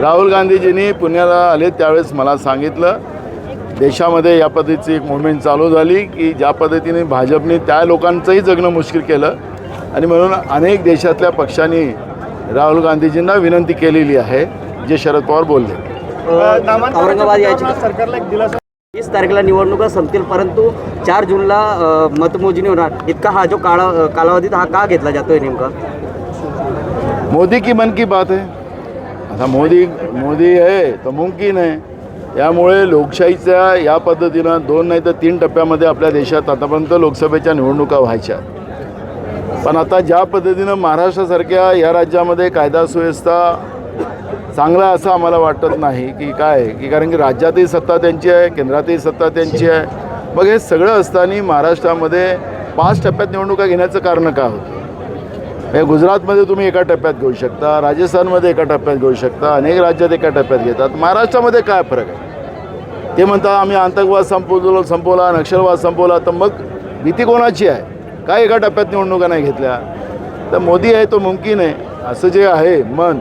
राहुल गांधीजींनी पुण्याला आले त्यावेळेस मला सांगितलं देशामध्ये या पद्धतीची एक मुवमेंट चालू झाली की ज्या पद्धतीने भाजपने त्या लोकांचंही जगणं मुश्किल केलं. आणि म्हणून अनेक देशातल्या पक्षांनी राहुल गांधीजींना विनंती केलेली आहे जे शरद पवार बोलले. औरंगाबाद यायची सरकारला एक दिलासा वीस तारखेला निवडणुका संपतील परंतु चार जूनला मतमोजणी होणार. इतका हा जो काळा अ, कालावधी हा का घेतला जातोय नेमका? मोदी की मन की बात है? आता मोदी मोदी आहे तर मुमकिन आहे. त्यामुळे लोकशाहीच्या या पद्धतीनं दोन नाही तर तीन टप्प्यामध्ये आपल्या देशात आतापर्यंत लोकसभेच्या निवडणुका व्हायच्या. पण आता ज्या पद्धतीनं महाराष्ट्रासारख्या या राज्यामध्ये कायदा सुव्यवस्था चांगला असं आम्हाला वाटत नाही की काय? की कारण की राज्यातही सत्ता त्यांची आहे केंद्रातही सत्ता त्यांची आहे. मग हे सगळं असताना महाराष्ट्रामध्ये पाच टप्प्यात निवडणुका घेण्याचं कारण का होतं? हे गुजरातमध्ये तुम्ही एका टप्प्यात घेऊ शकता राजस्थानमध्ये एका टप्प्यात घेऊ शकता अनेक राज्यात एका टप्प्यात घेतात. महाराष्ट्रामध्ये काय फरक आहे? ते म्हणतात आम्ही आतंकवाद संपवलो संपवला नक्षलवाद संपवला तर मग भीती कोणाची आहे? काय एका टप्प्यात निवडणुका नाही घेतल्या? तर मोदी आहे तो मुमकिन आहे. असं जे आहे मन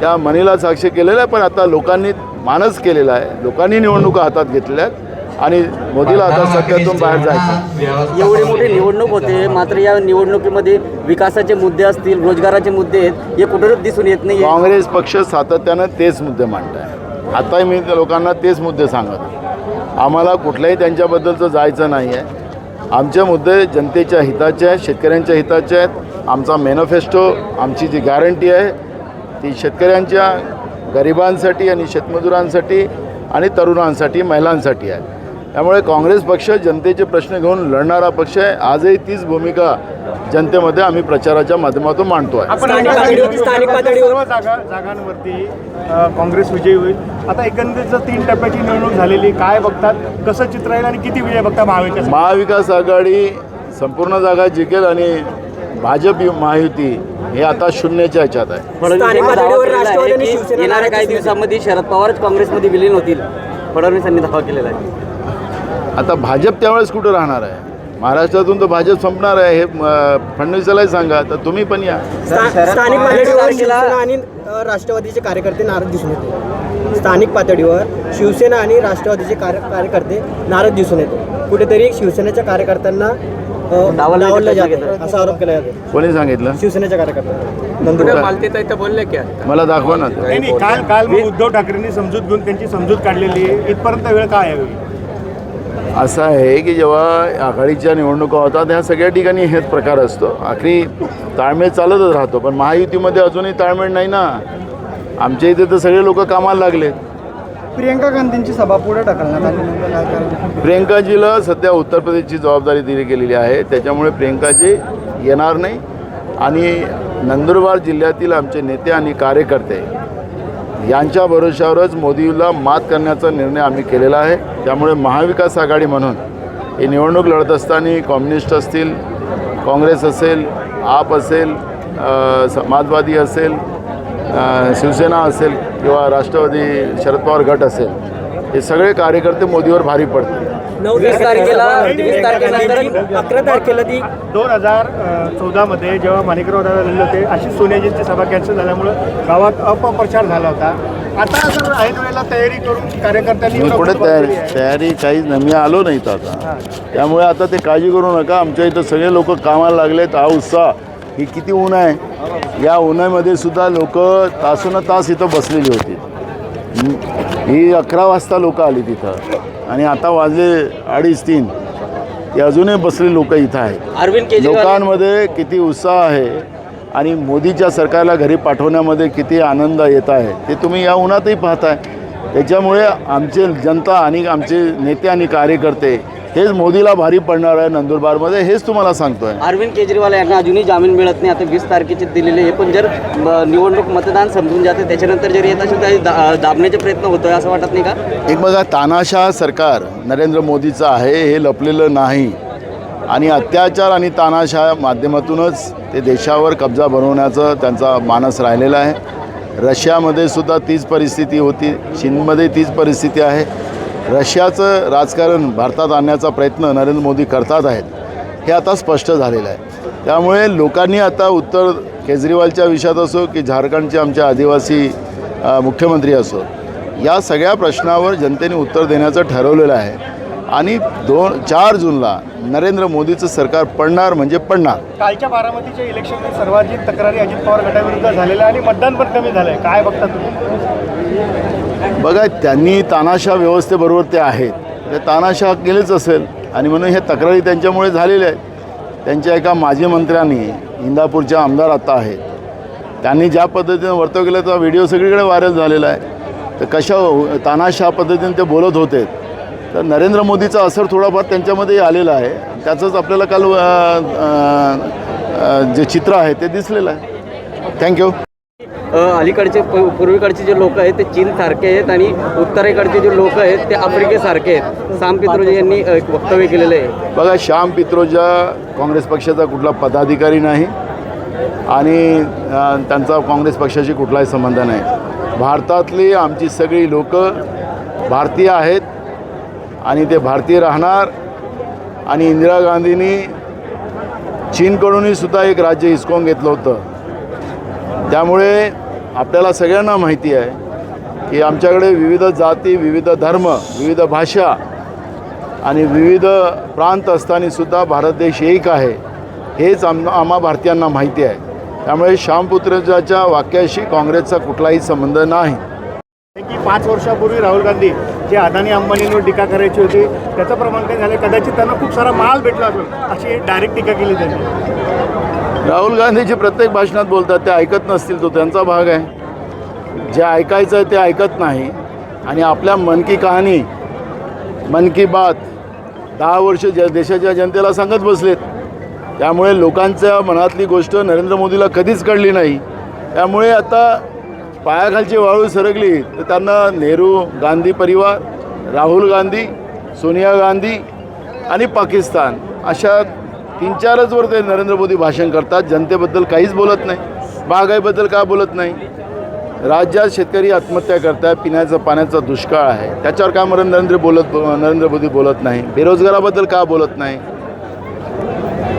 त्या मनीला साक्ष केलेलं आहे पण आता लोकांनी मानस केलेला आहे. लोकांनी निवडणुका हातात घेतलेल्या आहेत. आणि मोदीला आता सत्यातून बाहेर जायचं. एवढी मोठी निवडणूक होते मात्र या निवडणुकीमध्ये विकासाचे मुद्दे असतील रोजगाराचे मुद्दे आहेत हे कुठेच दिसून येत नाही काँग्रेस पक्ष सातत्यानं तेच मुद्दे मांडत आहे आताही मी त्या लोकांना तेच मुद्दे सांगत आहे. आम्हाला कुठल्याही त्यांच्याबद्दलचं जायचं नाही आहे आमचे मुद्दे जनतेच्या हिताचे आहेत शेतकऱ्यांच्या हिताचे आहेत. आमचा मॅनिफेस्टो आमची जी गॅरंटी आहे ती शेतकऱ्यांच्या गरिबांसाठी आणि शेतमजुरांसाठी आणि तरुणांसाठी महिलांसाठी आहे. त्यामुळे काँग्रेस पक्ष जनतेचे प्रश्न घेऊन लढणारा पक्ष आहे. आजही तीच भूमिका जनतेमध्ये आम्ही प्रचाराच्या माध्यमातून मांडतो आहे सर्व जागा जागांवरती काँग्रेस विजयी होईल. आता एकंदरीत जर तीन टप्प्याची निवडणूक झालेली काय बघतात? कसं चित्र येईल आणि किती विजय बघता महाविकास महाविकास आघाडी संपूर्ण जागा जिंकेल आणि भाजप महायुती हे आता शून्याच्या ह्याच्यात आहे. येणाऱ्या काही दिवसांमध्ये शरद पवारच काँग्रेसमध्ये विलीन होतील. फडणवीसांनी दावा केलेला आहे. आता भाजप त्यावेळेस कुठं राहणार आहे? महाराष्ट्रातून तर भाजप संपणार आहे हे फडणवीसालाही सांगा तर तुम्ही पण या. स्थानिक पातळीवर शिवसेना आणि राष्ट्रवादीचे कार्यकर्ते नाराज दिसून येते स्थानिक पातळीवर शिवसेना आणि राष्ट्रवादीचे कार्य कार्यकर्ते नाराज दिसून येते कुठेतरी शिवसेनेच्या कार्यकर्त्यांना डावललं जातं. असा आरोप केला जातो कोणी सांगितलं? शिवसेनेच्या कार्यकर्त्यांना. नंदुरबार. मला दाखवा ना. ते. नाही नाही, काल काल उद्धव ठाकरेंनी समजूत घेऊन त्यांची समजूत काढलेली आहे. इथपर्यंत वेळ काय यावी असं आहे की जेव्हा आघाडीच्या निवडणुका होतात ह्या सगळ्या ठिकाणी हेच प्रकार असतो. आखरी ताळमेळ चालतच राहतो पण महायुतीमध्ये अजूनही ताळमेळ नाही ना. आमच्या इथे तर सगळे लोक कामाला लागलेत. प्रियंका गांधींची सभा पुढे ढकलण्यात आली कारण? प्रियंकाजीला सध्या उत्तर प्रदेशची जबाबदारी दिली गेलेली आहे. त्याच्यामुळे प्रियंकाजी येणार नाही. आणि नंदुरबार जिल्ह्यातील आमचे नेते आणि कार्यकर्ते यांच्या भरोशावरच मोदीला मात करण्याचा निर्णय आम्ही केलेला आहे. त्यामुळे महाविकास आघाडी म्हणून ही निवडणूक लढत असताना कम्युनिस्ट असतील काँग्रेस असेल आप असेल समाजवादी असेल शिवसेना असेल किंवा राष्ट्रवादी शरद पवार गट असेल हे सगळे कार्यकर्ते मोदीवर भारी पडतील. वीस तारखेला वीस तारखेनंतर अकरा तारखेला ती दोन हजार चौदामध्ये जेव्हा माणिकराव दादा लढले होते अशी सोनियाजींची सभा कॅन्सल झाल्यामुळं गावात अपप्रचार झाला होता. आता जर ऐन वेळेला तयारी करून कार्यकर्त्यांनी तयारी. तयारी काहीच नाही मी आलो नाही आता. त्यामुळे आता ते काळजी करू नका. आमच्या इथं सगळे लोक कामाला लागलेत. हा उत्साह ही किती ऊन आहे. या उन्हामध्ये सुद्धा लोक तासून तास इथं बसलेली होती. हं. अकरा वाजता लोक आली तिथं. आणि आता वाजले अडीच तीन. ती अजूनही बसलेली लोक इथं आहेत. लोकांमध्ये किती उत्साह आहे आणि मोदीच्या सरकारला घरी पाठवण्यामध्ये किती आनंद येत आहे ते तुम्ही या उन्हातही पाहताय. त्याच्यामुळे आमचे जनता आणि आमचे नेते आणि कार्यकर्ते हेच मोदीला भारी पडणार आहे नंदुरबारमध्ये हेच तुम्हाला सांगतो आहे अरविंद केजरीवाल यांना अजूनही जामीन मिळत नाही. आता वीस तारखेचे दिलेले हे पण जर निवडणूक मतदान समजून जाते त्याच्यानंतर जर येत असेल तर दाबण्याचे प्रयत्न होतोय असं वाटत नाही का? एक बघा तानाशाह सरकार नरेंद्र मोदीचं आहे हे लपलेलं नाही. आणि अत्याचार आणि तानाशाह माध्यमातूनच ते देशावर कब्जा बनवण्याचं त्यांचा मानस राहिलेला आहे. रशियामध्ये सुद्धा तीच परिस्थिती होती चीनमध्ये तीच परिस्थिती आहे. रशियाचं राजकारण भारतात आणण्याचा प्रयत्न नरेंद्र मोदी करतात आहेत हे आता स्पष्ट झालेलं आहे. त्यामुळे लोकांनी आता उत्तर केजरीवालच्या विषयात असो की झारखंडचे आमच्या आदिवासी मुख्यमंत्री असो या सगळ्या प्रश्नावर जनतेने उत्तर देण्याचं ठरवलेलं आहे. आणि दोन चार जूनला नरेंद्र मोदीचं सरकार पडणार म्हणजे पडणार. कालच्या बारामतीच्या इलेक्शनमध्ये सर्वाधिक तक्रारी अजित पवार गटाविरुद्ध झालेल्या आणि मतदान पण कमी झालंय. काय बघता तुम्ही? बघा त्यांनी तानाशा व्यवस्थेबरोबर ते आहेत. ते तानाशा केलेच असेल. आणि म्हणून हे तक्रारी त्यांच्यामुळे झालेल्या आहेत. त्यांच्या एका माजी मंत्र्यांनी इंदापूरच्या आमदार आता आहेत. त्यांनी ज्या पद्धतीनं वर्तव केलं तो व्हिडिओ सगळीकडे व्हायरल झालेला आहे. तर कशा तानाशा पद्धतीने ते बोलत होते तर नरेंद्र मोदीचा असर थोडाफार त्यांच्यामध्ये आलेला आहे. त्याचंच आपल्याला काल जे चित्र आहे ते दिसलेलं आहे. थँक्यू अलीकडचे पूर्वेकडचे जे लोक आहेत ते चीन सारखे आहेत आणि उत्तरेकडचे जे लोक आहेत ते आफ्रिकेसारखे आहेत. साम पित्रोजी यांनी एक वक्तव्य केलेलं आहे. बघा श्याम पित्रोजा काँग्रेस पक्षाचा कुठला पदाधिकारी नाही आणि त्यांचा काँग्रेस पक्षाशी कुठलाही संबंध नाही. भारतातली आमची सगळी लोक भारतीय आहेत. आणि ते भारतीय राहणार आणि इंदिरा गांधींनी चीनकडूनही सुद्धा एक राज्य हिसकावून घेतलं होतं. त्यामुळे आपल्याला सगळ्यांना माहिती आहे की आमच्याकडे विविध जाती विविध धर्म विविध भाषा आणि विविध प्रांत असतानासुद्धा भारत देश एक आहे हेच आम आम्हा भारतीयांना माहिती आहे. त्यामुळे श्यामपुत्रजाच्या वाक्याशी काँग्रेसचा कुठलाही संबंध नाही. की पाच वर्षापूर्वी राहुल गांधी जे अदानी अंबानींवर टीका करायची होती त्याचं प्रमाण काय झालं? कदाचित त्यांना खूप सारा माल भेटला असेल अशी डायरेक्ट टीका केली त्यांनी. राहुल गांधीजी प्रत्येक भाषणात बोलतात ते ऐकत नसतील तो त्यांचा भाग आहे. जे ऐकायचं आहे ते ऐकत नाही. आणि आपल्या मन की कहाणी मन की बात दहा वर्ष ज देशाच्या जनतेला सांगत बसलेत त्यामुळे लोकांच्या मनातली गोष्ट नरेंद्र मोदीला कधीच कळली नाही. त्यामुळे आता पायाखालची वाळू सरकली तर त्यांना नेहरू गांधी परिवार राहुल गांधी सोनिया गांधी आणि पाकिस्तान अशा तीन चारच वर ते नरेंद्र मोदी भाषण करतात. जनतेबद्दल काहीच बोलत नाही. महागाईबद्दल का बोलत नाही? राज्यात शेतकरी आत्महत्या करतात पिण्याचा पाण्याचा दुष्काळ आहे. त्याच्यावर का मरण नरेंद्र बोलत नरेंद्र मोदी बोलत नाही? बेरोजगाराबद्दल का बोलत नाही?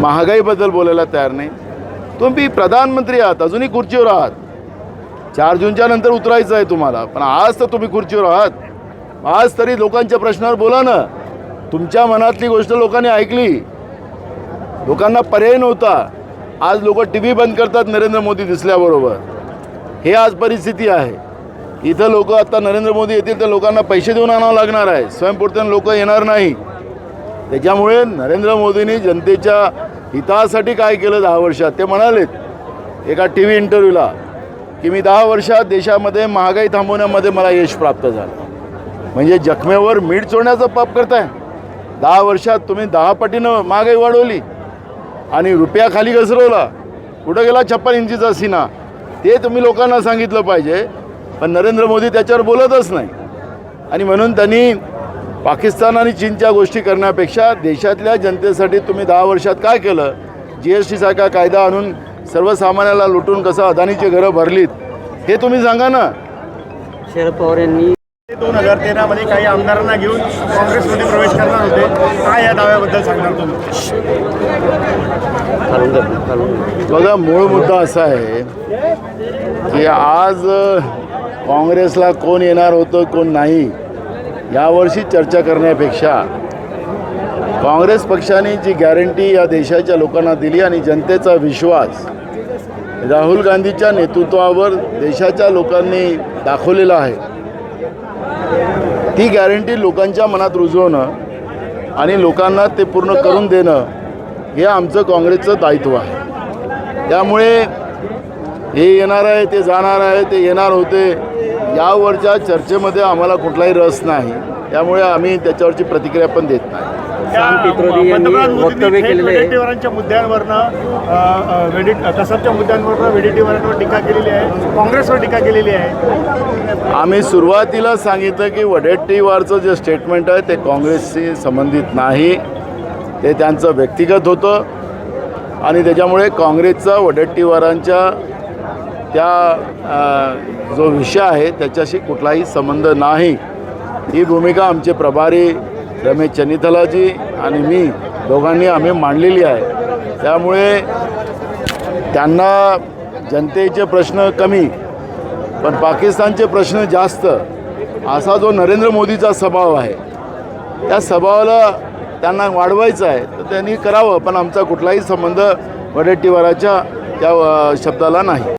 महागाईबद्दल बोलायला तयार नाही? तुम्ही प्रधानमंत्री आहात अजूनही खुर्चीवर आहात. चार जूनच्या नंतर उतरायचं आहे तुम्हाला. पण आज तर तुम्ही खुर्चीवर आहात. आज तरी लोकांच्या प्रश्नावर बोला ना. तुमच्या मनातली गोष्ट लोकांनी ऐकली. लोकांना पर्याय नव्हता. आज लोक टी व्ही बंद करतात नरेंद्र मोदी दिसल्याबरोबर. हे आज परिस्थिती आहे. इथं लोक आता नरेंद्र मोदी येतील तर लोकांना पैसे देऊन आणावं लागणार आहे. स्वयंपूर्तीनं लोक येणार नाही. त्याच्यामुळे नरेंद्र मोदींनी जनतेच्या हितासाठी काय केलं दहा वर्षात? ते म्हणालेत एका टी व्ही इंटरव्ह्यूला की मी दहा वर्षात देशामध्ये महागाई थांबवण्यामध्ये मला यश प्राप्त झालं. म्हणजे जखमेवर मीठ चोळण्याचं पाप करताय. दहा वर्षात तुम्ही दहा पटीनं महागाई वाढवली आणि रुपया खाली घसरवला. कुठं गेला छप्पन इंचीचा सीना? ते तुम्ही लोकांना सांगितलं पाहिजे पण नरेंद्र मोदी त्याच्यावर बोलतच नाही. आणि म्हणून त्यांनी पाकिस्तान आणि चीनच्या गोष्टी करण्यापेक्षा देशातल्या जनतेसाठी तुम्ही दहा वर्षात काय केलं? जी एस टीसारखा कायदा आणून सर्वसामान्याला लुटून कसं अदानीची घरं भरलीत हे तुम्ही सांगा ना. शरद पवार यांनी दोन हजार तेरामध्ये काही आमदारांना घेऊन काँग्रेसमध्ये प्रवेश करणार होते. काय या दाव्याबद्दल सांगणार तुम्ही. बघा मूळ मुद्दा असा आहे की आज काँग्रेसला कोण येणार होतं कोण नाही यावर्षी चर्चा करण्यापेक्षा काँग्रेस पक्षाने जी गॅरंटी या देशाच्या लोकांना दिली आणि जनतेचा विश्वास राहुल गांधीच्या नेतृत्वावर देशाच्या लोकांनी दाखवलेलं आहे. ती गॅरंटी लोकांच्या मनात रुजवणं आणि लोकांना ते पूर्ण करून देणं हे आमचं काँग्रेसचं दायित्व आहे. त्यामुळे हे येणार आहे ते जाणार आहे ते येणार होते यावरच्या चर्चेमध्ये आम्हाला कुठलाही रस नाही. त्यामुळे आम्ही त्याच्यावरची प्रतिक्रिया पण देत नाही. यांनी वक्तव्य केलेलं मुद्द्यांवरनं वेडिट कसबच्या मुद्द्यांवरनं वेडिटीवरांवर टीका केलेली आहे काँग्रेसवर टीका केलेली आहे. आम्ही सुरुवातीला सांगितलं की वडेट्टीवारचं जे स्टेटमेंट आहे ते काँग्रेसशी संबंधित नाही. ते त्यांचं व्यक्तिगत होतं. आणि त्याच्यामुळे काँग्रेसचा वडेट्टीवारांच्या त्या जो विषय आहे त्याच्याशी कुठलाही संबंध नाही. ही भूमिका आमचे प्रभारी रमेश चनितलाजी आणि मी दोघांनी आम्ही मांडलेली आहे. त्यामुळे त्यांना जनतेचे प्रश्न कमी पण पाकिस्तानचे प्रश्न जास्त असा जो नरेंद्र मोदीचा स्वभाव आहे. त्या स्वभावाला त्यांना वाढवायचं आहे तर त्यांनी करावं पण आमचा कुठलाही संबंध वडेट्टीवाराच्या त्या शब्दाला नाही.